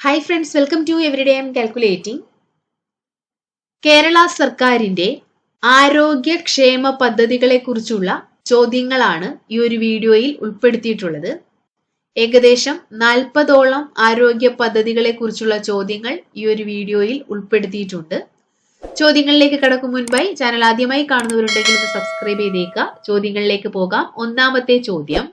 Hi friends welcome to everyday M calculating Kerala സർക്കാരിന്റെ ആരോഗ്യക്ഷേമ പദ്ധതികളെ കുറിച്ചുള്ള ചോദ്യങ്ങളാണ് ഈ ഒരു വീഡിയോയിൽ ഉൾപ്പെടുത്തിയിട്ടുള്ളത്. ഏകദേശം നാൽപ്പതോളം ആരോഗ്യ പദ്ധതികളെക്കുറിച്ചുള്ള ചോദ്യങ്ങൾ ഈ ഒരു വീഡിയോയിൽ ഉൾപ്പെടുത്തിയിട്ടുണ്ട്. ചോദ്യങ്ങളിലേക്ക് കടക്കും മുൻപായി ചാനൽ ആദ്യമായി കാണുന്നവരുണ്ടെങ്കിൽ ഒന്ന് സബ്സ്ക്രൈബ് ചെയ്തേക്കുക. ചോദ്യങ്ങളിലേക്ക് പോകാം. ഒന്നാമത്തെ ചോദ്യം.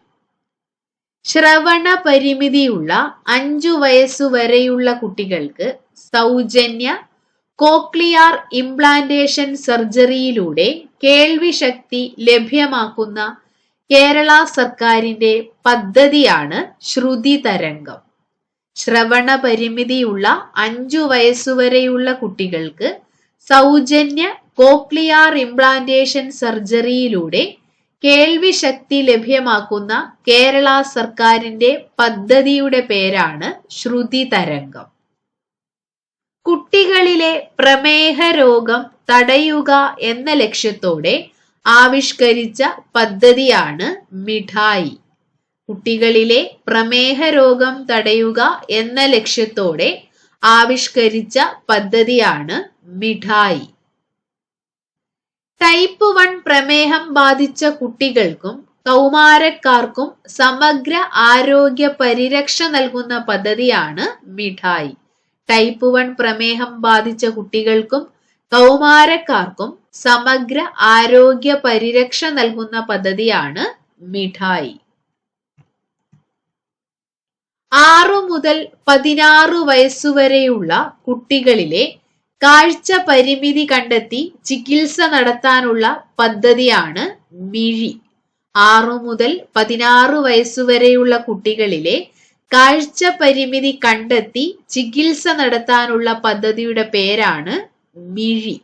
ശ്രവണ പരിമിതിയുള്ള അഞ്ചു വയസ്സുവരെയുള്ള കുട്ടികൾക്ക് സൗജന്യ കോക്ലിയാർ ഇംപ്ലാന്റേഷൻ സർജറിയിലൂടെ കേൾവി ശക്തി ലഭ്യമാക്കുന്ന കേരള സർക്കാരിന്റെ പദ്ധതിയാണ് ശ്രുതി തരംഗം. ശ്രവണ പരിമിതിയുള്ള അഞ്ചു വയസ്സുവരെയുള്ള കുട്ടികൾക്ക് സൗജന്യ കോക്ലിയാർ ഇംപ്ലാന്റേഷൻ സർജറിയിലൂടെ കേൾവി ശക്തി ലഭ്യമാക്കുന്ന കേരള സർക്കാരിന്റെ പദ്ധതിയുടെ പേരാണ് ശ്രുതി തരംഗം. കുട്ടികളിലെ പ്രമേഹ രോഗം തടയുക എന്ന ലക്ഷ്യത്തോടെ ആവിഷ്കരിച്ച പദ്ധതിയാണ് മിഠായി. കുട്ടികളിലെ പ്രമേഹ രോഗം തടയുക എന്ന ലക്ഷ്യത്തോടെ ആവിഷ്കരിച്ച പദ്ധതിയാണ് മിഠായി. ടൈപ്പ് വൺ പ്രമേഹം ബാധിച്ച കുട്ടികൾക്കും കൗമാരക്കാർക്കും സമഗ്ര ആരോഗ്യ പരിരക്ഷ നൽകുന്ന പദ്ധതിയാണ് മിഠായി. ടൈപ്പ് വൺ പ്രമേഹം ബാധിച്ച കുട്ടികൾക്കും കൗമാരക്കാർക്കും സമഗ്ര ആരോഗ്യ പരിരക്ഷ നൽകുന്ന പദ്ധതിയാണ് മിഠായി. ആറു മുതൽ പതിനാറ് വയസ്സുവരെയുള്ള കുട്ടികളിലെ കാഴ്ച പരിമിതി കണ്ടെത്തി ചികിത്സ നടത്താനുള്ള പദ്ധതിയാണ് മിഴി. ആറു മുതൽ പതിനാറ് വയസ്സുവരെയുള്ള കുട്ടികളിലെ കാഴ്ച പരിമിതി കണ്ടെത്തി ചികിത്സ നടത്താനുള്ള പദ്ധതിയുടെ പേരാണ് മിഴി.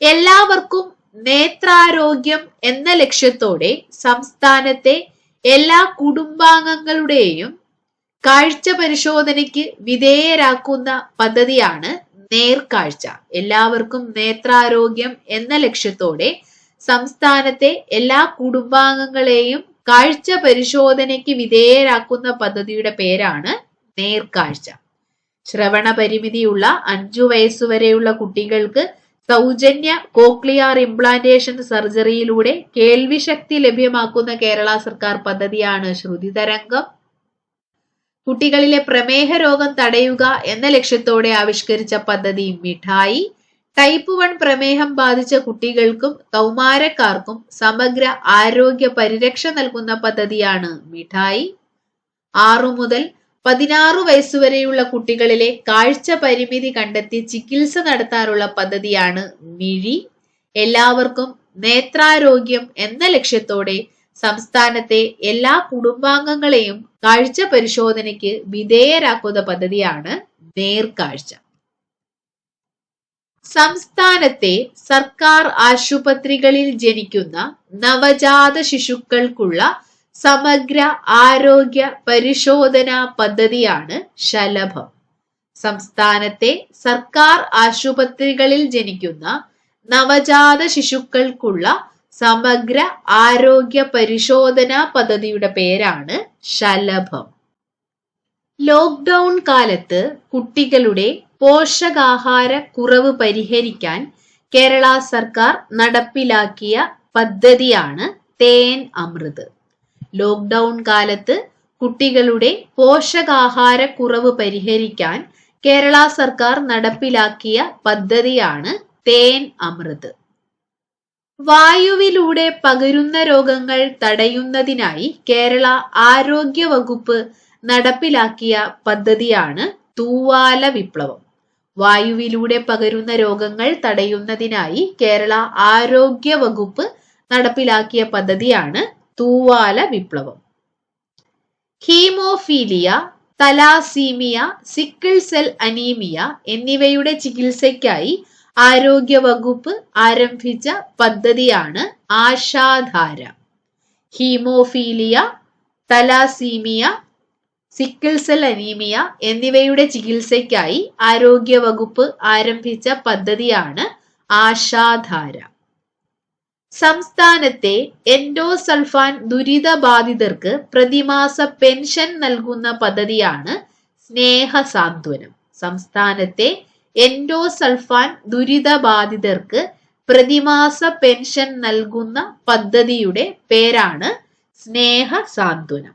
എല്ലാവർക്കും നേത്രാരോഗ്യം എന്ന ലക്ഷ്യത്തോടെ സംസ്ഥാനത്തെ എല്ലാ കുടുംബാംഗങ്ങളുടെയും കാഴ്ച പരിശോധനയ്ക്ക് വിധേയരാക്കുന്ന പദ്ധതിയാണ് നേർക്കാഴ്ച. എല്ലാവർക്കും നേത്രാരോഗ്യം എന്ന ലക്ഷ്യത്തോടെ സംസ്ഥാനത്തെ എല്ലാ കുടുംബാംഗങ്ങളെയും കാഴ്ച പരിശോധനയ്ക്ക് വിധേയരാക്കുന്ന പദ്ധതിയുടെ പേരാണ് നേർക്കാഴ്ച. ശ്രവണ പരിമിതിയുള്ള അഞ്ചു വയസ്സുവരെയുള്ള കുട്ടികൾക്ക് സൗജന്യ കോക്ലിയാർ ഇംപ്ലാന്റേഷൻ സർജറിയിലൂടെ കേൾവിശക്തി ലഭ്യമാക്കുന്ന കേരള സർക്കാർ പദ്ധതിയാണ് ശ്രുതി തരംഗം കുട്ടികളിലെ പ്രമേഹ രോഗം തടയുക എന്ന ലക്ഷ്യത്തോടെ ആവിഷ്കരിച്ച പദ്ധതി മിഠായി. ടൈപ്പ് വൺ പ്രമേഹം ബാധിച്ച കുട്ടികൾക്കും കൗമാരക്കാർക്കും സമഗ്ര ആരോഗ്യ പരിരക്ഷ നൽകുന്ന പദ്ധതിയാണ് മിഠായി. ആറു മുതൽ പതിനാറ് വയസ്സുവരെയുള്ള കുട്ടികളിലെ കാഴ്ച പരിമിതി കണ്ടെത്തി ചികിത്സ നടത്താനുള്ള പദ്ധതിയാണ് മിഴി. എല്ലാവർക്കും നേത്രാരോഗ്യം എന്ന ലക്ഷ്യത്തോടെ സംസ്ഥാനത്തെ എല്ലാ കുടുംബാംഗങ്ങളെയും കാഴ്ച പരിശോധനയ്ക്ക് വിധേയരാക്കുന്ന പദ്ധതിയാണ് നേർക്കാഴ്ച. സംസ്ഥാനത്തെ സർക്കാർ ആശുപത്രികളിൽ ജനിക്കുന്ന നവജാത ശിശുക്കൾക്കുള്ള സമഗ്ര ആരോഗ്യ പരിശോധന പദ്ധതിയാണ് ശലഭം. സംസ്ഥാനത്തെ സർക്കാർ ആശുപത്രികളിൽ ജനിക്കുന്ന നവജാത ശിശുക്കൾക്കുള്ള സമഗ്ര ആരോഗ്യ പരിശോധനാ പദ്ധതിയുടെ പേരാണ് ശലഭം. ലോക്ക്ഡൗൺ കാലത്ത് കുട്ടികളുടെ പോഷകാഹാര കുറവ് പരിഹരിക്കാൻ കേരള സർക്കാർ നടപ്പിലാക്കിയ പദ്ധതിയാണ് തേൻ അമൃത്. ലോക്ക്ഡൗൺ കാലത്ത് കുട്ടികളുടെ പോഷകാഹാര കുറവ് പരിഹരിക്കാൻ കേരള സർക്കാർ നടപ്പിലാക്കിയ പദ്ധതിയാണ് തേൻ അമൃത്. വായുവിലൂടെ പകരുന്ന രോഗങ്ങൾ തടയുന്നതിനായി കേരള ആരോഗ്യ വകുപ്പ് നടപ്പിലാക്കിയ പദ്ധതിയാണ് തൂവാല വിപ്ലവം. വായുവിലൂടെ പകരുന്ന രോഗങ്ങൾ തടയുന്നതിനായി കേരള ആരോഗ്യ വകുപ്പ് നടപ്പിലാക്കിയ പദ്ധതിയാണ് തൂവാല വിപ്ലവം. Haemophilia thalassaemia sickle cell anaemia എന്നിവയുടെ ചികിത്സയ്ക്കായി ആരോഗ്യ വകുപ്പ് ആരംഭിച്ച പദ്ധതിയാണ് Ashadhara. Haemophilia thalassaemia sickle cell anaemia എന്നിവയുടെ ചികിത്സയ്ക്കായി ആരോഗ്യ വകുപ്പ് ആരംഭിച്ച പദ്ധതിയാണ് ആശാധാര. സംസ്ഥാനത്തെ എൻഡോസൾഫാൻ ദുരിതബാധിതർക്ക് പ്രതിമാസ പെൻഷൻ നൽകുന്ന പദ്ധതിയാണ് സ്നേഹസാന്ത്വനം. സംസ്ഥാനത്തെ എൻഡോസൾഫാൻ ദുരിതബാധിതർക്ക് പ്രതിമാസ പെൻഷൻ നൽകുന്ന പദ്ധതിയുടെ പേരാണ് സ്നേഹ സാന്ത്വനം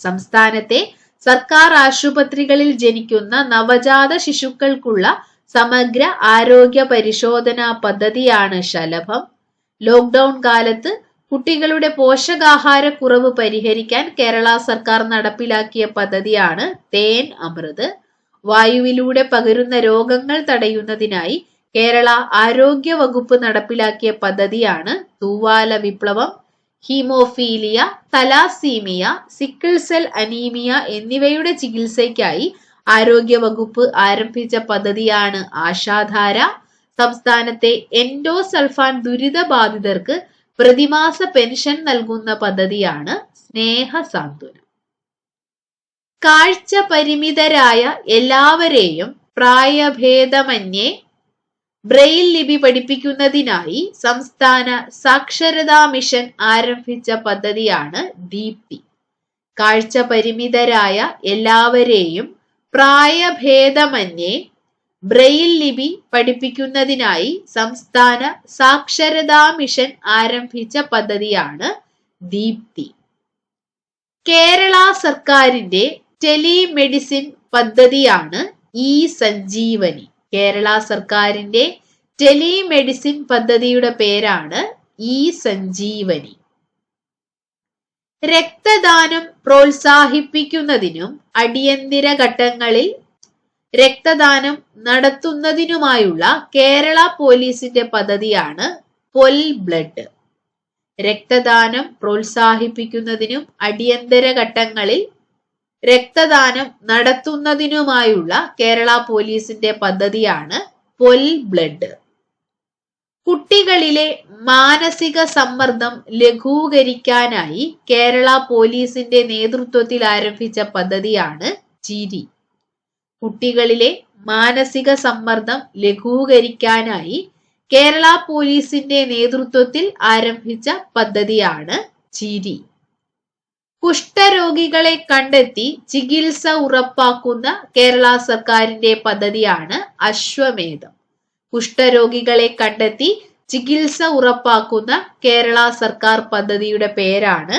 സംസ്ഥാനത്തെ സർക്കാർ ആശുപത്രികളിൽ ജനിക്കുന്ന നവജാത ശിശുക്കൾക്കുള്ള സമഗ്ര ആരോഗ്യ പരിശോധനാ പദ്ധതിയാണ് ശലഭം. ലോക്ക്ഡൌൺ കാലത്ത് കുട്ടികളുടെ പോഷകാഹാരക്കുറവ് പരിഹരിക്കാൻ കേരള സർക്കാർ നടപ്പിലാക്കിയ പദ്ധതിയാണ് തേൻ അമൃത്. വായുവിലൂടെ പകരുന്ന രോഗങ്ങൾ തടയുന്നതിനായി കേരള ആരോഗ്യ വകുപ്പ് നടപ്പിലാക്കിയ പദ്ധതിയാണ് തൂവാല വിപ്ലവം haemophilia thalassaemia sickle cell anaemia എന്നിവയുടെ ചികിത്സയ്ക്കായി ആരോഗ്യ വകുപ്പ് ആരംഭിച്ച പദ്ധതിയാണ് ആശാധാര. സംസ്ഥാനത്തെ എൻഡോസൾഫാൻ ദുരിതബാധിതർക്ക് പ്രതിമാസ പെൻഷൻ നൽകുന്ന പദ്ധതിയാണ് സ്നേഹസാന്ത്വനം. കാഴ്ച പരിമിതരായ എല്ലാവരെയും പ്രായഭേദമന്യേ ബ്രെയിൽ ലിപി പഠിപ്പിക്കുന്നതിനായി സംസ്ഥാന സാക്ഷരതാ മിഷൻ ആരംഭിച്ച പദ്ധതിയാണ് ദീപ്തി. കാഴ്ച പരിമിതരായ എല്ലാവരെയും പ്രായഭേദമന്യേ ബ്രെയിൽ ലിപി പഠിപ്പിക്കുന്നതിനായി സംസ്ഥാന സാക്ഷരതാ മിഷൻ ആരംഭിച്ച പദ്ധതിയാണ് ദീപ്തി. കേരള സർക്കാരിന്റെ ടെലിമെഡിസിൻ പദ്ധതിയാണ് ഇ സഞ്ജീവനി. കേരള സർക്കാരിന്റെ ടെലിമെഡിസിൻ പദ്ധതിയുടെ പേരാണ് ഇ സഞ്ജീവനി. രക്തദാനം പ്രോത്സാഹിപ്പിക്കുന്നതിനും അടിയന്തര ഘട്ടങ്ങളിൽ രക്തദാനം നടത്തുന്നതിനുമായുള്ള കേരള പോലീസിന്റെ പദ്ധതിയാണ് പൊൽ ബ്ലഡ്. രക്തദാനം പ്രോത്സാഹിപ്പിക്കുന്നതിനും അടിയന്തര ഘട്ടങ്ങളിൽ രക്തദാനം നടത്തുന്നതിനുമായുള്ള കേരള പോലീസിന്റെ പദ്ധതിയാണ് പൊൽ ബ്ലഡ്. കുട്ടികളിലെ മാനസിക സമ്മർദ്ദം ലഘൂകരിക്കാനായി കേരള പോലീസിന്റെ നേതൃത്വത്തിൽ ആരംഭിച്ച പദ്ധതിയാണ് ചിരി കുട്ടികളിലെ മാനസിക സമ്മർദ്ദം ലഘൂകരിക്കാനായി കേരള പോലീസിന്റെ നേതൃത്വത്തിൽ ആരംഭിച്ച പദ്ധതിയാണ് ചിരി കുഷ്ഠരോഗികളെ കണ്ടെത്തി ചികിത്സ ഉറപ്പാക്കുന്ന കേരള സർക്കാരിന്റെ പദ്ധതിയാണ് അശ്വമേധം. കുഷ്ഠരോഗികളെ കണ്ടെത്തി ചികിത്സ ഉറപ്പാക്കുന്ന കേരള സർക്കാർ പദ്ധതിയുടെ പേരാണ്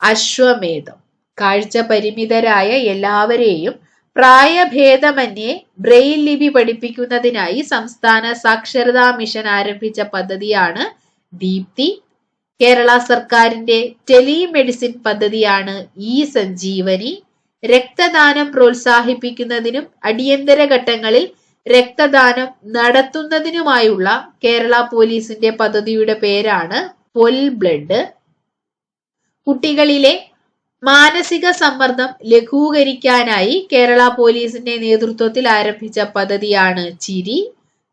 അശ്വമേധം. കാഴ്ച പരിമിതരായ എല്ലാവരെയും പ്രായഭേദമന്യേ ബ്രെയിൽ ലിപി പഠിപ്പിക്കുന്നതിനായി സംസ്ഥാന സാക്ഷരതാ മിഷൻ ആരംഭിച്ച പദ്ധതിയാണ് ദീപ്തി കേരള സർക്കാരിന്റെ ടെലിമെഡിസിൻ പദ്ധതിയാണ് ഇ സഞ്ജീവനി. രക്തദാനം പ്രോത്സാഹിപ്പിക്കുന്നതിനും അടിയന്തര ഘട്ടങ്ങളിൽ രക്തദാനം നടത്തുന്നതിനുമായുള്ള കേരള പോലീസിന്റെ പദ്ധതിയുടെ പേരാണ് പൊൽ ബ്ലഡ്. കുട്ടികളിലെ മാനസിക സമ്മർദ്ദം ലഘൂകരിക്കാനായി കേരള പോലീസിന്റെ നേതൃത്വത്തിൽ ആരംഭിച്ച പദ്ധതിയാണ് ചിരി.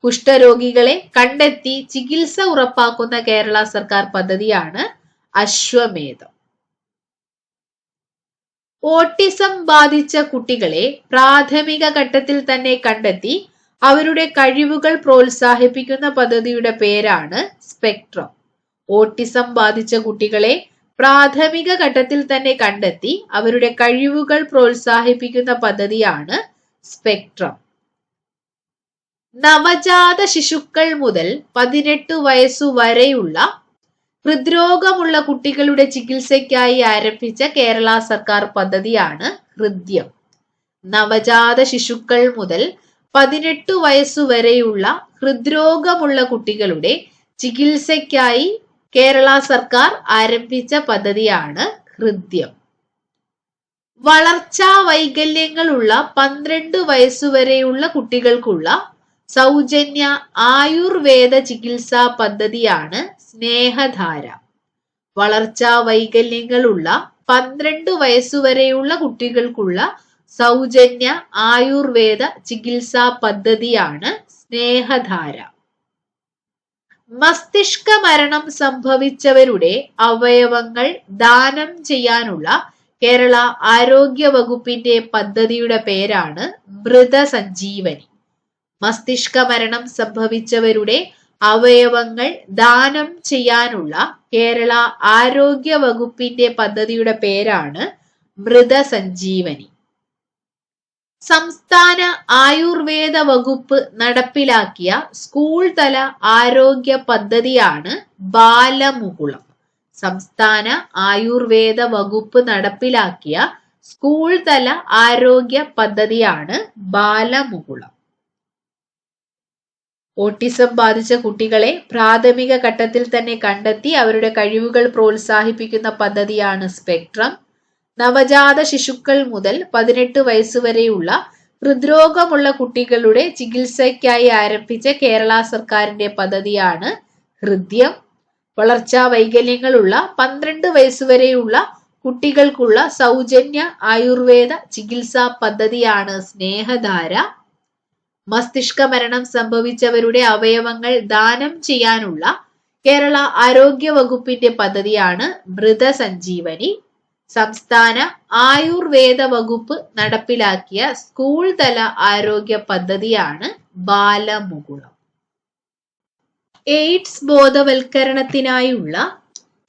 കുഷ്ഠരോഗികളെ കണ്ടെത്തി ചികിത്സ ഉറപ്പാക്കുന്ന കേരള സർക്കാർ പദ്ധതിയാണ് അശ്വമേധം. ഓട്ടിസം ബാധിച്ച കുട്ടികളെ പ്രാഥമിക ഘട്ടത്തിൽ തന്നെ കണ്ടെത്തി അവരുടെ കഴിവുകൾ പ്രോത്സാഹിപ്പിക്കുന്ന പദ്ധതിയുടെ പേരാണ് സ്പെക്ട്രം. ഓട്ടിസം ബാധിച്ച കുട്ടികളെ പ്രാഥമിക ഘട്ടത്തിൽ തന്നെ കണ്ടെത്തി അവരുടെ കഴിവുകൾ പ്രോത്സാഹിപ്പിക്കുന്ന പദ്ധതിയാണ് സ്പെക്ട്രം. നവജാത ശിശുക്കൾ മുതൽ പതിനെട്ട് വയസ്സു വരെയുള്ള ഹൃദ്രോഗമുള്ള കുട്ടികളുടെ ചികിത്സയ്ക്കായി ആരംഭിച്ച കേരള സർക്കാർ പദ്ധതിയാണ് ഹൃദ്യം. നവജാത ശിശുക്കൾ മുതൽ പതിനെട്ട് വയസ്സു വരെയുള്ള ഹൃദ്രോഗമുള്ള കുട്ടികളുടെ ചികിത്സയ്ക്കായി കേരള സർക്കാർ ആരംഭിച്ച പദ്ധതിയാണ് ഹൃദ്യം. വളർച്ചാ വൈകല്യങ്ങളുള്ള പന്ത്രണ്ട് വയസ്സുവരെയുള്ള കുട്ടികൾക്കുള്ള സൗജന്യ ആയുർവേദ ചികിത്സാ പദ്ധതിയാണ് സ്നേഹധാര. വളർച്ചാ വൈകല്യങ്ങളുള്ള പന്ത്രണ്ട് വയസ്സുവരെയുള്ള കുട്ടികൾക്കുള്ള സൗജന്യ ആയുർവേദ ചികിത്സാ പദ്ധതിയാണ് സ്നേഹധാര. മസ്തിഷ്ക മരണം സംഭവിച്ചവരുടെ അവയവങ്ങൾ ദാനം ചെയ്യാനുള്ള കേരള ആരോഗ്യ വകുപ്പിന്റെ പദ്ധതിയുടെ പേരാണ് മൃതസഞ്ജീവനി. മസ്തിഷ്ക മരണം സംഭവിച്ചവരുടെ അവയവങ്ങൾ ദാനം ചെയ്യാനുള്ള കേരള ആരോഗ്യ വകുപ്പിന്റെ പദ്ധതിയുടെ പേരാണ് മൃതസഞ്ജീവനി. സംസ്ഥാന ആയുർവേദ വകുപ്പ് നടപ്പിലാക്കിയ സ്കൂൾ തല ആരോഗ്യ പദ്ധതിയാണ് ബാലമുകുളം. സംസ്ഥാന ആയുർവേദ വകുപ്പ് നടപ്പിലാക്കിയ സ്കൂൾ തല ആരോഗ്യ പദ്ധതിയാണ് ബാലമുകുളം. ഓട്ടിസം ബാധിച്ച കുട്ടികളെ പ്രാഥമിക ഘട്ടത്തിൽ തന്നെ കണ്ടെത്തി അവരുടെ കഴിവുകൾ പ്രോത്സാഹിപ്പിക്കുന്ന പദ്ധതിയാണ് സ്പെക്ട്രം. നവജാത ശിശുക്കൾ മുതൽ പതിനെട്ട് വയസ്സുവരെയുള്ള ഹൃദ്രോഗമുള്ള കുട്ടികളുടെ ചികിത്സയ്ക്കായി ആരംഭിച്ച കേരള സർക്കാരിന്റെ പദ്ധതിയാണ് ഹൃദ്യം. വളർച്ചാ വൈകല്യങ്ങളുള്ള പന്ത്രണ്ട് വയസ്സുവരെയുള്ള കുട്ടികൾക്കുള്ള സൗജന്യ ആയുർവേദ ചികിത്സാ പദ്ധതിയാണ് സ്നേഹധാര. മസ്തിഷ്ക മരണം സംഭവിച്ചവരുടെ അവയവങ്ങൾ ദാനം ചെയ്യാനുള്ള കേരള ആരോഗ്യ വകുപ്പിന്റെ പദ്ധതിയാണ് മൃതസഞ്ജീവനി. സംസ്ഥാന ആയുർവേദ വകുപ്പ് നടപ്പിലാക്കിയ സ്കൂൾ തല ആരോഗ്യ പദ്ധതിയാണ് ബാലമുകുളം. എയ്ഡ്സ് ബോധവൽക്കരണത്തിനായുള്ള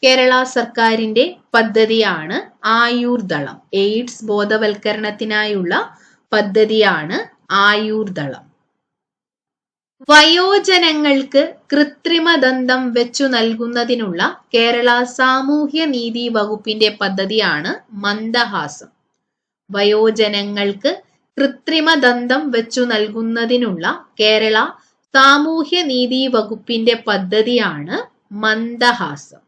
കേരള സർക്കാരിന്റെ പദ്ധതിയാണ് ആയുർദളം. എയ്ഡ്സ് ബോധവൽക്കരണത്തിനായുള്ള പദ്ധതിയാണ് ആയുർദളം. വയോജനങ്ങൾക്ക് കൃത്രിമ ദന്തം വെച്ചു നൽകുന്നതിനുള്ള കേരള സാമൂഹ്യ നീതി വകുപ്പിന്റെ പദ്ധതിയാണ് മന്ദഹാസം. വയോജനങ്ങൾക്ക് കൃത്രിമ ദന്തം വെച്ചു നൽകുന്നതിനുള്ള കേരള സാമൂഹ്യ നീതി വകുപ്പിന്റെ പദ്ധതിയാണ് മന്ദഹാസം.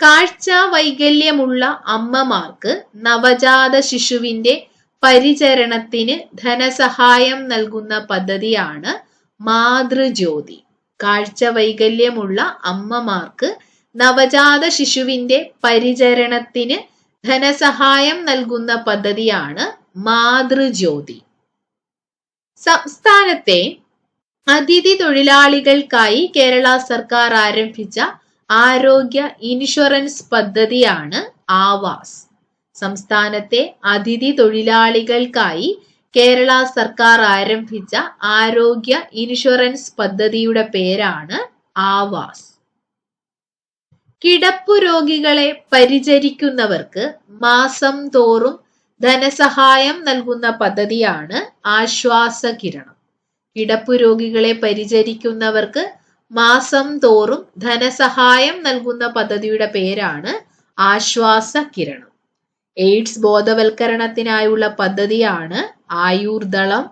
കാഴ്ച വൈകല്യമുള്ള അമ്മമാർക്ക് നവജാത ശിശുവിന്റെ പരിചരണത്തിന് ധനസഹായം നൽകുന്ന പദ്ധതിയാണ് മാതൃജ്യോതി. കാഴ്ച വൈകല്യമുള്ള അമ്മമാർക്ക് നവജാത ശിശുവിന്റെ പരിചരണത്തിന് ധനസഹായം നൽകുന്ന പദ്ധതിയാണ് മാതൃജ്യോതി. സംസ്ഥാനത്തെ അതിഥി തൊഴിലാളികൾക്കായി കേരള സർക്കാർ ആരംഭിച്ച ആരോഗ്യ ഇൻഷുറൻസ് പദ്ധതിയാണ് ആവാസ്. സംസ്ഥാനത്തെ അതിഥി തൊഴിലാളികൾക്കായി കേരള സർക്കാർ ആരംഭിച്ച ആരോഗ്യ ഇൻഷുറൻസ് പദ്ധതിയുടെ പേരാണ് ആവാസ്. കിടപ്പു രോഗികളെ പരിചരിക്കുന്നവർക്ക് മാസം തോറും ധനസഹായം നൽകുന്ന പദ്ധതിയാണ് ആശ്വാസ കിരണം. കിടപ്പു രോഗികളെ പരിചരിക്കുന്നവർക്ക് മാസം തോറും ധനസഹായം നൽകുന്ന പദ്ധതിയുടെ പേരാണ് ആശ്വാസ കിരണം. എയ്ഡ്സ് ബോധവൽക്കരണത്തിനായുള്ള പദ്ധതിയാണ് ആയുർദളം.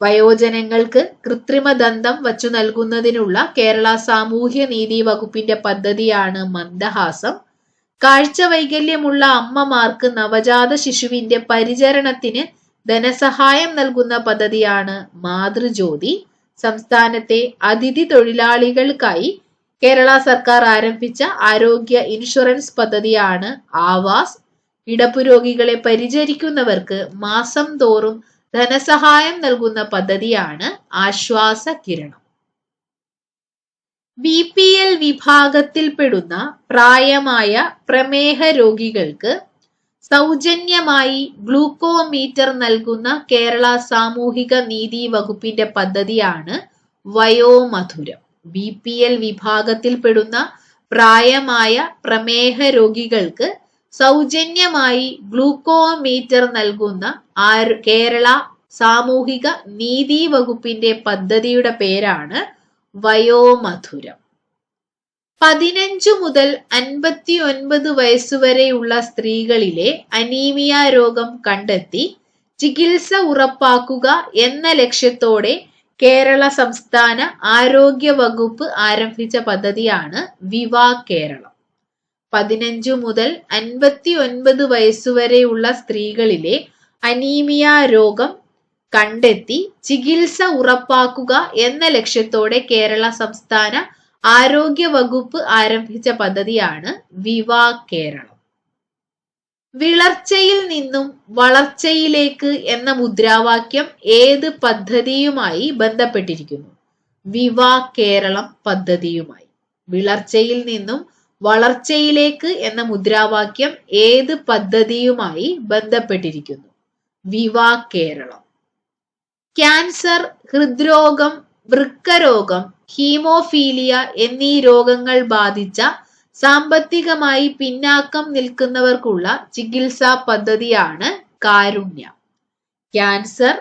വയോജനങ്ങൾക്ക് കൃത്രിമ ദന്തം വച്ചു നൽകുന്നതിനുള്ള കേരള സാമൂഹ്യ നീതി വകുപ്പിന്റെ പദ്ധതിയാണ് മന്ദഹാസം. കാഴ്ച വൈകല്യമുള്ള അമ്മമാർക്ക് നവജാത ശിശുവിന്റെ പരിചരണത്തിന് ധനസഹായം നൽകുന്ന പദ്ധതിയാണ് മാതൃജ്യോതി. സംസ്ഥാനത്തെ അതിഥി തൊഴിലാളികൾക്കായി കേരള സർക്കാർ ആരംഭിച്ച ആരോഗ്യ ഇൻഷുറൻസ് പദ്ധതിയാണ് ആവാസ്. കിടപ്പുരോഗികളെ പരിചരിക്കുന്നവർക്ക് മാസം തോറും ധനസഹായം നൽകുന്ന പദ്ധതിയാണ് ആശ്വാസ കിരണം. ബി പി എൽ വിഭാഗത്തിൽപ്പെടുന്ന പ്രായമായ പ്രമേഹ രോഗികൾക്ക് സൗജന്യമായി ഗ്ലൂക്കോമീറ്റർ നൽകുന്ന കേരള സാമൂഹിക നീതി വകുപ്പിന്റെ പദ്ധതിയാണ് വയോമധുരം. ബി പി എൽ വിഭാഗത്തിൽപ്പെടുന്ന പ്രായമായ പ്രമേഹ രോഗികൾക്ക് സൗജന്യമായി ഗ്ലൂക്കോമീറ്റർ നൽകുന്ന കേരള സാമൂഹിക നീതി വകുപ്പിന്റെ പദ്ധതിയുടെ പേരാണ് വയോമധുരം. പതിനഞ്ചു മുതൽ അൻപത്തി ഒൻപത് വയസ്സുവരെയുള്ള സ്ത്രീകളിലെ അനീമിയ രോഗം കണ്ടെത്തി ചികിത്സ ഉറപ്പാക്കുക എന്ന ലക്ഷ്യത്തോടെ കേരള സംസ്ഥാന ആരോഗ്യ വകുപ്പ് ആരംഭിച്ച പദ്ധതിയാണ് വിവാ കേരളം. പതിനഞ്ചു മുതൽ അൻപത്തി ഒൻപത് വയസ്സുവരെയുള്ള സ്ത്രീകളിലെ അനീമിയ രോഗം കണ്ടെത്തി ചികിത്സ ഉറപ്പാക്കുക എന്ന ലക്ഷ്യത്തോടെ കേരള സംസ്ഥാന ആരോഗ്യ വകുപ്പ് ആരംഭിച്ച പദ്ധതിയാണ് വിവാ കേരളം. വിളർച്ചയിൽ നിന്നും വളർച്ചയിലേക്ക് എന്ന മുദ്രാവാക്യം ഏത് പദ്ധതിയുമായി ബന്ധപ്പെട്ടിരിക്കുന്നു? വിവാ കേരളം പദ്ധതിയുമായി. വിളർച്ചയിൽ നിന്നും വളർച്ചയിലേക്ക് എന്ന മുദ്രാവാക്യം ഏത് പദ്ധതിയുമായി ബന്ധപ്പെട്ടിരിക്കുന്നു? വിവാ കേരളം. ക്യാൻസർ ഹൃദ്രോഗം വൃക്കരോഗം ഹീമോഫീലിയ എന്നീ രോഗങ്ങൾ ബാധിച്ച സാമ്പത്തികമായി പിന്നാക്കം നിൽക്കുന്നവർക്കുള്ള ചികിത്സാ പദ്ധതിയാണ് കാരുണ്യ. ക്യാൻസർ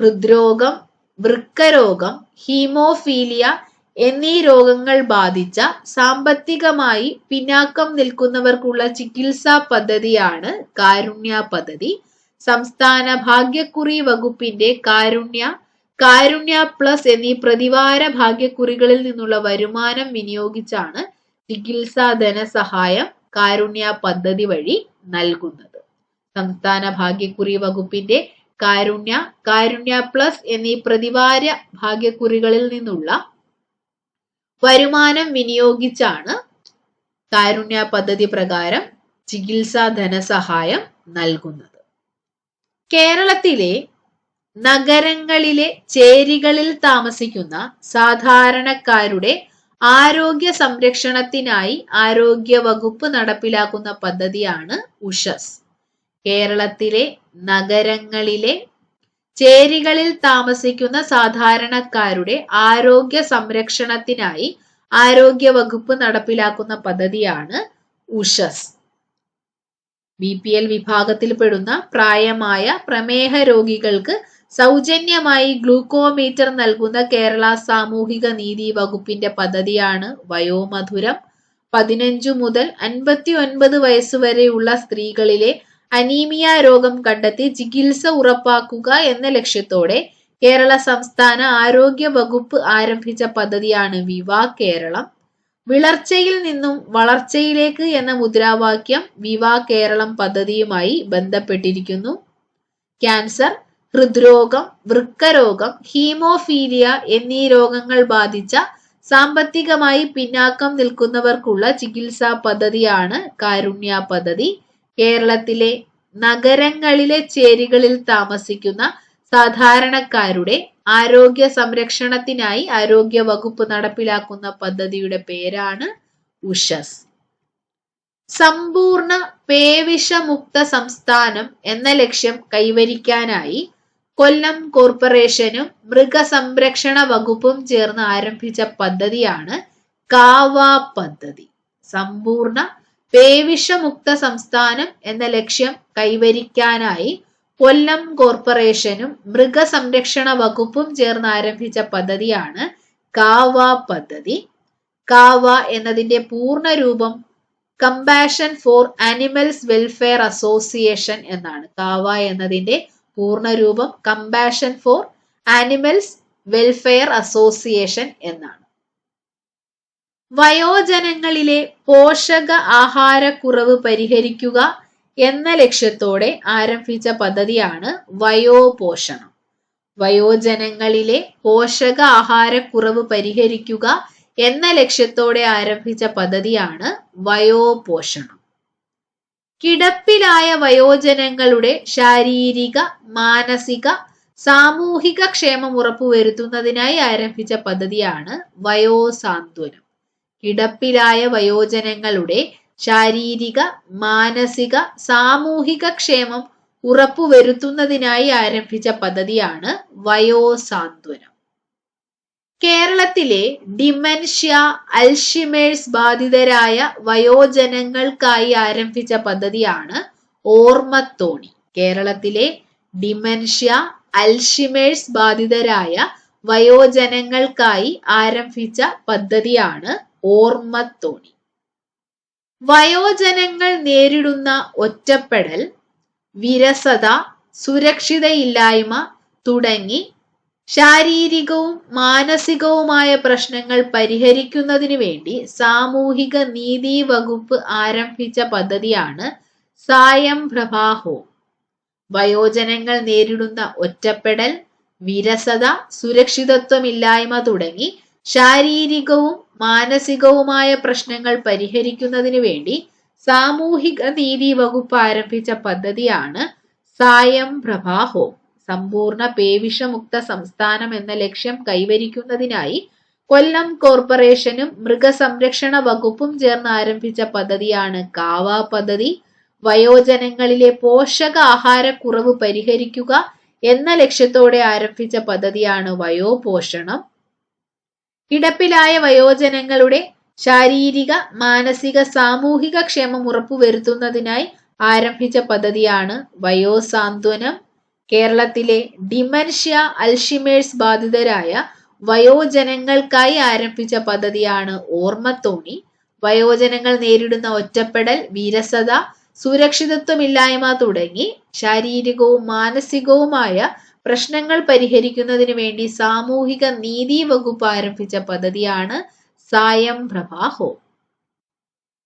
ഹൃദ്രോഗം വൃക്കരോഗം ഹീമോഫീലിയ എന്നീ രോഗങ്ങൾ ബാധിച്ച സാമ്പത്തികമായി പിന്നാക്കം നിൽക്കുന്നവർക്കുള്ള ചികിത്സാ പദ്ധതിയാണ് കാരുണ്യ പദ്ധതി. സംസ്ഥാന ഭാഗ്യക്കുറി വകുപ്പിന്റെ കാരുണ്യ കാരുണ്യ പ്ലസ് എന്നീ പ്രതിവാര ഭാഗ്യക്കുറികളിൽ നിന്നുള്ള വരുമാനം വിനിയോഗിച്ചാണ് ചികിത്സാ ധനസഹായം കാരുണ്യ പദ്ധതി വഴി നൽകുന്നത്. സംസ്ഥാന ഭാഗ്യക്കുറി വകുപ്പിന്റെ കാരുണ്യ കാരുണ്യ പ്ലസ് എന്നീ പ്രതിവാര ഭാഗ്യക്കുറികളിൽ നിന്നുള്ള വരുമാനം വിനിയോഗിച്ചാണ് കാരുണ്യ പദ്ധതി പ്രകാരം ചികിത്സാ ധനസഹായം നൽകുന്നത്. കേരളത്തിലെ നഗരങ്ങളിലെ ചേരികളിൽ താമസിക്കുന്ന സാധാരണക്കാരുടെ ആരോഗ്യ സംരക്ഷണത്തിനായി ആരോഗ്യ വകുപ്പ് നടപ്പിലാക്കുന്ന പദ്ധതിയാണ് ഉഷസ്. കേരളത്തിലെ നഗരങ്ങളിലെ ചേരികളിൽ താമസിക്കുന്ന സാധാരണക്കാരുടെ ആരോഗ്യ സംരക്ഷണത്തിനായി ആരോഗ്യ വകുപ്പ് നടപ്പിലാക്കുന്ന പദ്ധതിയാണ് ഉഷസ്. ബി പി എൽ വിഭാഗത്തിൽപ്പെടുന്ന പ്രായമായ പ്രമേഹ രോഗികൾക്ക് സൗജന്യമായി ഗ്ലൂക്കോമീറ്റർ നൽകുന്ന കേരള സാമൂഹിക നീതി വകുപ്പിന്റെ പദ്ധതിയാണ് വയോമധുരം. പതിനഞ്ചു മുതൽ അൻപത്തി ഒൻപത് വയസ്സുവരെയുള്ള സ്ത്രീകളിലെ അനീമിയ രോഗം കണ്ടെത്തി ചികിത്സ ഉറപ്പാക്കുക എന്ന ലക്ഷ്യത്തോടെ കേരള സംസ്ഥാന ആരോഗ്യ വകുപ്പ് ആരംഭിച്ച പദ്ധതിയാണ് വിവാ കേരളം. വിളർച്ചയിൽ നിന്നും വളർച്ചയിലേക്ക് എന്ന മുദ്രാവാക്യം വിവാ കേരളം പദ്ധതിയുമായി ബന്ധപ്പെട്ടിരിക്കുന്നു. ക്യാൻസർ ഹൃദ്രോഗം വൃക്കരോഗം ഹീമോഫീലിയ എന്നീ രോഗങ്ങൾ ബാധിച്ച സാമ്പത്തികമായി പിന്നാക്കം നിൽക്കുന്നവർക്കുള്ള ചികിത്സാ പദ്ധതിയാണ് കാരുണ്യ പദ്ധതി. കേരളത്തിലെ നഗരങ്ങളിലെ ചേരികളിൽ താമസിക്കുന്ന സാധാരണക്കാരുടെ ആരോഗ്യ സംരക്ഷണത്തിനായി ആരോഗ്യ വകുപ്പ് നടപ്പിലാക്കുന്ന പദ്ധതിയുടെ പേരാണ് ഉഷസ്. സമ്പൂർണ പേവിഷമുക്ത സംസ്ഥാനം എന്ന ലക്ഷ്യം കൈവരിക്കാനായി കൊല്ലം കോർപ്പറേഷനും മൃഗസംരക്ഷണ വകുപ്പും ചേർന്ന് ആരംഭിച്ച പദ്ധതിയാണ് കാവ പദ്ധതി. സമ്പൂർണ പേവിഷമുക്ത സംസ്ഥാനം എന്ന ലക്ഷ്യം കൈവരിക്കാനായി കൊല്ലം കോർപ്പറേഷനും മൃഗസംരക്ഷണ വകുപ്പും ചേർന്ന് ആരംഭിച്ച പദ്ധതിയാണ് കാവ പദ്ധതി. കാവ എന്നതിന്റെ പൂർണ രൂപം compassion for animals welfare association എന്നാണ്. കാവ എന്നതിന്റെ പൂർണ രൂപം compassion for animals welfare association എന്നാണ്. വയോജനങ്ങളിലെ പോഷക ആഹാരക്കുറവ് പരിഹരിക്കുക എന്ന ലക്ഷ്യത്തോടെ ആരംഭിച്ച പദ്ധതിയാണ് വയോപോഷണം. വയോജനങ്ങളിലെ പോഷക ആഹാരക്കുറവ് പരിഹരിക്കുക എന്ന ലക്ഷ്യത്തോടെ ആരംഭിച്ച പദ്ധതിയാണ് വയോപോഷണം. കിടപ്പിലായ വയോജനങ്ങളുടെ ശാരീരിക മാനസിക സാമൂഹിക ക്ഷേമം ഉറപ്പുവരുത്തുന്നതിനായി ആരംഭിച്ച പദ്ധതിയാണ് വയോസാന്ത്വനം. കിടപ്പിലായ വയോജനങ്ങളുടെ ശാരീരിക മാനസിക സാമൂഹിക ക്ഷേമം ഉറപ്പുവരുത്തുന്നതിനായി ആരംഭിച്ച പദ്ധതിയാണ് വയോസാന്ത്വനം. കേരളത്തിലെ ഡിമൻഷ്യ അൽഷിമേഴ്സ് ബാധിതരായ വയോജനങ്ങൾക്കായി ആരംഭിച്ച പദ്ധതിയാണ് ഓർമ്മത്തോണി. കേരളത്തിലെ ഡിമൻഷ്യ അൽഷിമേഴ്സ് ബാധിതരായ വയോജനങ്ങൾക്കായി ആരംഭിച്ച പദ്ധതിയാണ് ഓർമ്മത്തോണി. വയോജനങ്ങൾ നേരിടുന്ന ഒറ്റപ്പെടൽ വിരസത സുരക്ഷിതയില്ലായ്മ തുടങ്ങി ശാരീരികവും മാനസികവുമായ പ്രശ്നങ്ങൾ പരിഹരിക്കുന്നതിനു വേണ്ടി സാമൂഹിക നീതി വകുപ്പ് ആരംഭിച്ച പദ്ധതിയാണ് സായം പ്രഭാഹോ. വയോജനങ്ങൾ നേരിടുന്ന ഒറ്റപ്പെടൽ വിരസത സുരക്ഷിതത്വമില്ലായ്മ തുടങ്ങി ശാരീരികവും മാനസികവുമായ പ്രശ്നങ്ങൾ പരിഹരിക്കുന്നതിന് വേണ്ടി സാമൂഹിക നീതി വകുപ്പ് ആരംഭിച്ച പദ്ധതിയാണ് സായം പ്രഭാ ഹോം സമ്പൂർണ പേവിഷമുക്ത സംസ്ഥാനം എന്ന ലക്ഷ്യം കൈവരിക്കുന്നതിനായി കൊല്ലം കോർപ്പറേഷനും മൃഗസംരക്ഷണ വകുപ്പും ചേർന്ന് ആരംഭിച്ച പദ്ധതിയാണ് കാവ പദ്ധതി. വയോജനങ്ങളിലെ പോഷകാഹാരക്കുറവ് പരിഹരിക്കുക എന്ന ലക്ഷ്യത്തോടെ ആരംഭിച്ച പദ്ധതിയാണ് വയോപോഷണം. കിടപ്പിലായ വയോജനങ്ങളുടെ ശാരീരിക മാനസിക സാമൂഹിക ക്ഷേമം ഉറപ്പുവരുത്തുന്നതിനായി ആരംഭിച്ച പദ്ധതിയാണ് വയോസാന്ത്വനം. കേരളത്തിലെ ഡിമൻഷ്യ അൽഷിമേഴ്സ് ബാധിതരായ വയോജനങ്ങൾക്കായി ആരംഭിച്ച പദ്ധതിയാണ് ഓർമ്മത്തോണി. വയോജനങ്ങൾ നേരിടുന്ന ഒറ്റപ്പെടൽ വിരസത സുരക്ഷിതത്വമില്ലായ്മ തുടങ്ങി ശാരീരികവും മാനസികവുമായ പ്രശ്നങ്ങൾ പരിഹരിക്കുന്നതിന് വേണ്ടി സാമൂഹിക നീതി വകുപ്പ് ആരംഭിച്ച പദ്ധതിയാണ് സായം പ്രഭ ഹോം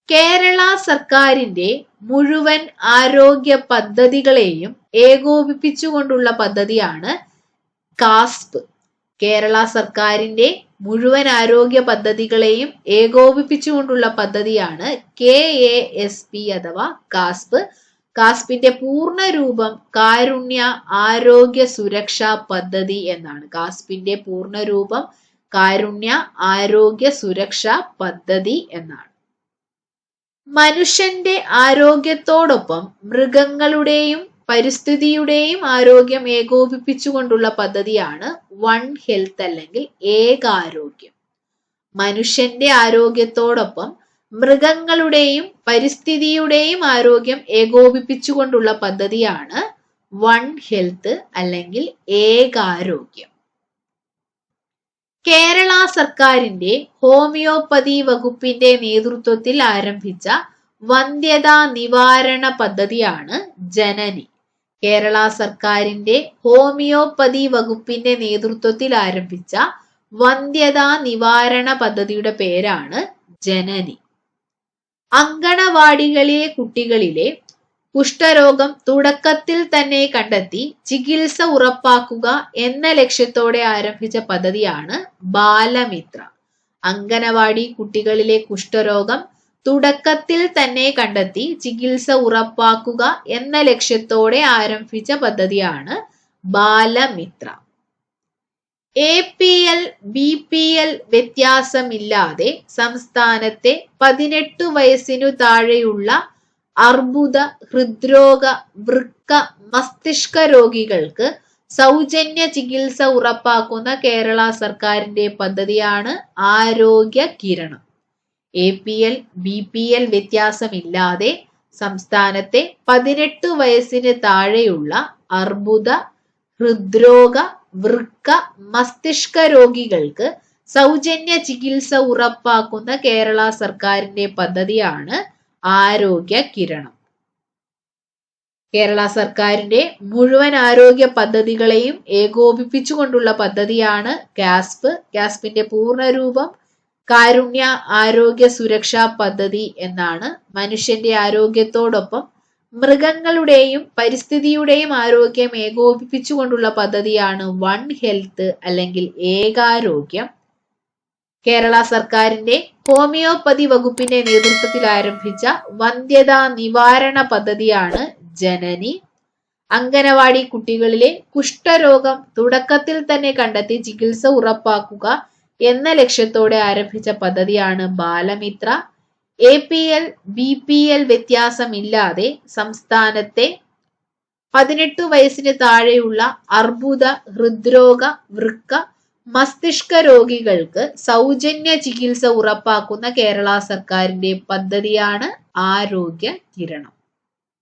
കേരള സർക്കാരിന്റെ മുഴുവൻ ആരോഗ്യ പദ്ധതികളെയും ഏകോപിപ്പിച്ചുകൊണ്ടുള്ള പദ്ധതിയാണ് കാസ്പ്. കേരള സർക്കാരിന്റെ മുഴുവൻ ആരോഗ്യ പദ്ധതികളെയും ഏകോപിപ്പിച്ചുകൊണ്ടുള്ള പദ്ധതിയാണ് കെ എ എസ് പി അഥവാ കാസ്പ്. കാസ്പിന്റെ പൂർണ രൂപം കാരുണ്യ ആരോഗ്യ സുരക്ഷാ പദ്ധതി എന്നാണ്. കാസ്പിന്റെ പൂർണ രൂപം കാരുണ്യ ആരോഗ്യ സുരക്ഷാ പദ്ധതി എന്നാണ്. മനുഷ്യന്റെ ആരോഗ്യത്തോടൊപ്പം മൃഗങ്ങളുടെയും പരിസ്ഥിതിയുടെയും ആരോഗ്യം ഏകോപിപ്പിച്ചുകൊണ്ടുള്ള പദ്ധതിയാണ് വൺ ഹെൽത്ത് അല്ലെങ്കിൽ ഏകാരോഗ്യം. മനുഷ്യന്റെ ആരോഗ്യത്തോടൊപ്പം മൃഗങ്ങളുടെയും പരിസ്ഥിതിയുടെയും ആരോഗ്യം ഏകോപിപ്പിച്ചുകൊണ്ടുള്ള പദ്ധതിയാണ് വൺ ഹെൽത്ത് അല്ലെങ്കിൽ ഏകാരോഗ്യം. കേരള സർക്കാരിന്റെ ഹോമിയോപ്പതി വകുപ്പിന്റെ നേതൃത്വത്തിൽ ആരംഭിച്ച വന്ധ്യതാ നിവാരണ പദ്ധതിയാണ് ജനനി. കേരള സർക്കാരിന്റെ ഹോമിയോപ്പതി വകുപ്പിന്റെ നേതൃത്വത്തിൽ ആരംഭിച്ച വന്ധ്യതാ നിവാരണ പദ്ധതിയുടെ പേരാണ് ജനനി. അങ്കണവാടികളിലെ കുട്ടികളിലെ കുഷ്ഠരോഗം തുടക്കത്തിൽ തന്നെ കണ്ടെത്തി ചികിത്സ ഉറപ്പാക്കുക എന്ന ലക്ഷ്യത്തോടെ ആരംഭിച്ച പദ്ധതിയാണ് ബാലമിത്ര. അങ്കനവാടി കുട്ടികളിലെ കുഷ്ഠരോഗം തുടക്കത്തിൽ തന്നെ കണ്ടെത്തി ചികിത്സ ഉറപ്പാക്കുക എന്ന ലക്ഷ്യത്തോടെ ആരംഭിച്ച പദ്ധതിയാണ് Balamitra. A P L B P L വ്യത്യാസമില്ലാതെ സംസ്ഥാനത്തെ പതിനെട്ട് വയസ്സിനു താഴെയുള്ള അർബുദ ഹൃദ്രോഗ വൃക്ക മസ്തിഷ്ക രോഗികൾക്ക് സൗജന്യ ചികിത്സ ഉറപ്പാക്കുന്ന കേരള സർക്കാരിന്റെ പദ്ധതിയാണ് Arogya Kiranam. A P L B P L വ്യത്യാസമില്ലാതെ സംസ്ഥാനത്തെ പതിനെട്ട് വയസ്സിന് താഴെയുള്ള അർബുദ ഹൃദ്രോഗ വൃക്ക മസ്തിഷ്ക രോഗികൾക്ക് സൗജന്യ ചികിത്സ ഉറപ്പാക്കുന്ന കേരള സർക്കാരിന്റെ പദ്ധതിയാണ് ആരോഗ്യ കിരണം. കേരള സർക്കാരിന്റെ മുഴുവൻ ആരോഗ്യ പദ്ധതികളെയും ഏകോപിപ്പിച്ചുകൊണ്ടുള്ള പദ്ധതിയാണ് ഗ്യാസ്പ് ഗ്യാസ്പിന്റെ പൂർണരൂപം കാരുണ്യ ആരോഗ്യ സുരക്ഷാ പദ്ധതി എന്നാണ് മനുഷ്യന്റെ ആരോഗ്യത്തോടൊപ്പം മൃഗങ്ങളുടെയും പരിസ്ഥിതിയുടെയും ആരോഗ്യം ഏകോപിപ്പിച്ചുകൊണ്ടുള്ള പദ്ധതിയാണ് വൺ ഹെൽത്ത് അല്ലെങ്കിൽ ഏകാരോഗ്യം. കേരള സർക്കാരിന്റെ ഹോമിയോപ്പതി വകുപ്പിന്റെ നേതൃത്വത്തിൽ ആരംഭിച്ച വന്ധ്യതാ നിവാരണ പദ്ധതിയാണ് ജനനി. അംഗനവാടി കുട്ടികളിലെ കുഷ്ഠരോഗം തുടക്കത്തിൽ തന്നെ കണ്ടെത്തി ചികിത്സ ഉറപ്പാക്കുക എന്ന ലക്ഷ്യത്തോടെ ആരംഭിച്ച പദ്ധതിയാണ് Balamitra. A P L B P L വ്യത്യാസമില്ലാതെ സംസ്ഥാനത്തെ പതിനെട്ട് വയസ്സിന് താഴെയുള്ള അർബുദ ഹൃദ്രോഗ വൃക്ക മസ്തിഷ്ക രോഗികൾക്ക് സൗജന്യ ചികിത്സ ഉറപ്പാക്കുന്ന കേരള സർക്കാരിന്റെ പദ്ധതിയാണ് ആരോഗ്യ കിരണം.